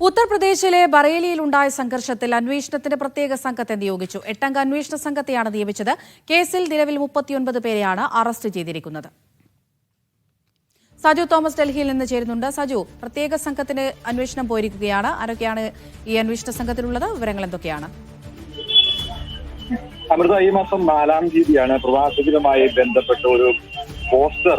ഉത്തർപ്രദേശിലെ ബറേലിയിലുണ്ടായ സംഘർഷത്തിൽ അന്വേഷണത്തിന് പ്രത്യേക സംഘത്തെ നിയോഗിച്ചു. എട്ടംഗ അന്വേഷണ സംഘത്തെയാണ് നിയമിച്ചത്. കേസിൽ നിലവിൽ മുപ്പത്തിയൊൻപത് പേരെയാണ് അറസ്റ്റ് ചെയ്തിരിക്കുന്നത്. സജു തോമസ് ഡൽഹിയിൽ നിന്ന് ചേരുന്നുണ്ട്. സജു പ്രത്യേക സംഘത്തിന് അന്വേഷണം പോയിരിക്കുകയാണ്. ആരൊക്കെയാണ് ഈ അന്വേഷണ സംഘത്തിലുള്ളത്? വിവരങ്ങൾ എന്തൊക്കെയാണ്? അമൃത ഈ മാസം നാലാം തീയതിയാണ് പ്രവാസികളുമായി ബന്ധപ്പെട്ട ഒരു പോസ്റ്റർ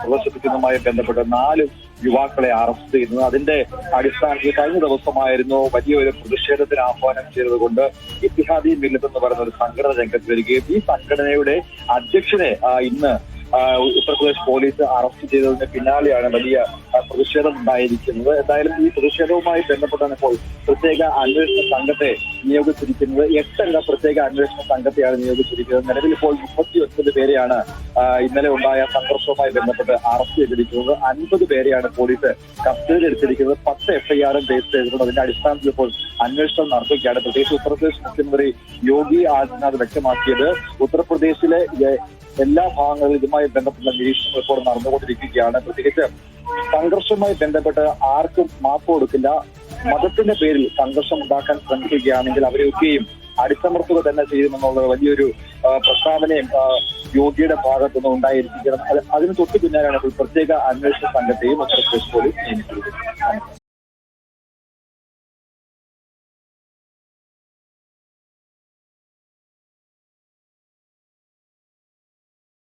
പ്രദർശിപ്പിക്കുന്നതുമായി ബന്ധപ്പെട്ട് നാല് യുവാക്കളെ അറസ്റ്റ് ചെയ്യുന്നത്. അതിന്റെ അടിസ്ഥാനത്തിൽ കഴിഞ്ഞ ദിവസമായിരുന്നു വലിയൊരു പ്രതിഷേധത്തിന് ആഹ്വാനം ചെയ്തതുകൊണ്ട് ഇത്തിഹാദി മില്ലത്ത് എന്ന് പറയുന്ന ഒരു സംഘടന രംഗത്ത് വരികയും ഈ സംഘടനയുടെ അധ്യക്ഷനെ ഇന്ന് ഉത്തർപ്രദേശ് പോലീസ് അറസ്റ്റ് ചെയ്തതിന് പിന്നാലെയാണ് വലിയ പ്രതിഷേധം ഉണ്ടായിരിക്കുന്നത് എന്തായാലും ഈ പ്രതിഷേധവുമായി ബന്ധപ്പെട്ടാണ് ഇപ്പോൾ പ്രത്യേക അന്വേഷണ സംഘത്തെ നിയോഗിച്ചിരിക്കുന്നത്. എട്ടംഗ പ്രത്യേക അന്വേഷണ സംഘത്തെയാണ് നിയോഗിച്ചിരിക്കുന്നത്. നിലവിൽ ഇപ്പോൾ മുപ്പത്തി ഒൻപത് പേരെയാണ് ഇന്നലെ ഉണ്ടായ സംഘർഷവുമായി ബന്ധപ്പെട്ട് അറസ്റ്റ് ചെയ്തിരിക്കുന്നത്. അൻപത് പേരെയാണ് പോലീസ് കസ്റ്റഡിയിൽ എടുത്തിരിക്കുന്നത്. പത്ത് എഫ്ഐആറും രജിസ്റ്റർ ചെയ്തിട്ടുണ്ട്. അതിന്റെ അടിസ്ഥാനത്തിൽ ഇപ്പോൾ അന്വേഷണം നടത്തുകയാണ് പ്രത്യേകിച്ച് ഉത്തർപ്രദേശ് മുഖ്യമന്ത്രി യോഗി ആദിത്യനാഥ് വ്യക്തമാക്കിയത്. ഉത്തർപ്രദേശിലെ എല്ലാ ഭാഗങ്ങളിലും ഇതുമായി ബന്ധപ്പെട്ട നിരീക്ഷണം ഇപ്പോൾ നടന്നുകൊണ്ടിരിക്കുകയാണ്. പ്രത്യേകിച്ച് സംഘർഷവുമായി ബന്ധപ്പെട്ട് ആർക്കും മാപ്പ് കൊടുക്കില്ല. മതത്തിന്റെ പേരിൽ സംഘർഷം ഉണ്ടാക്കാൻ ശ്രമിക്കുകയാണെങ്കിൽ അവരെയൊക്കെയും അടിച്ചമർത്തുക തന്നെ ചെയ്യുമെന്നുള്ള വലിയൊരു പ്രസ്താവനയും യോഗിയുടെ ഭാഗത്തുനിന്ന് ഉണ്ടായിരിക്കുകയാണ്. അത് അതിന് തൊട്ടു പിന്നാലെയാണ് പ്രത്യേക അന്വേഷണ സംഘത്തെയും ഉത്തർപ്രദേശ് പോലീസ് നിയമിച്ചിരിക്കുന്നത്.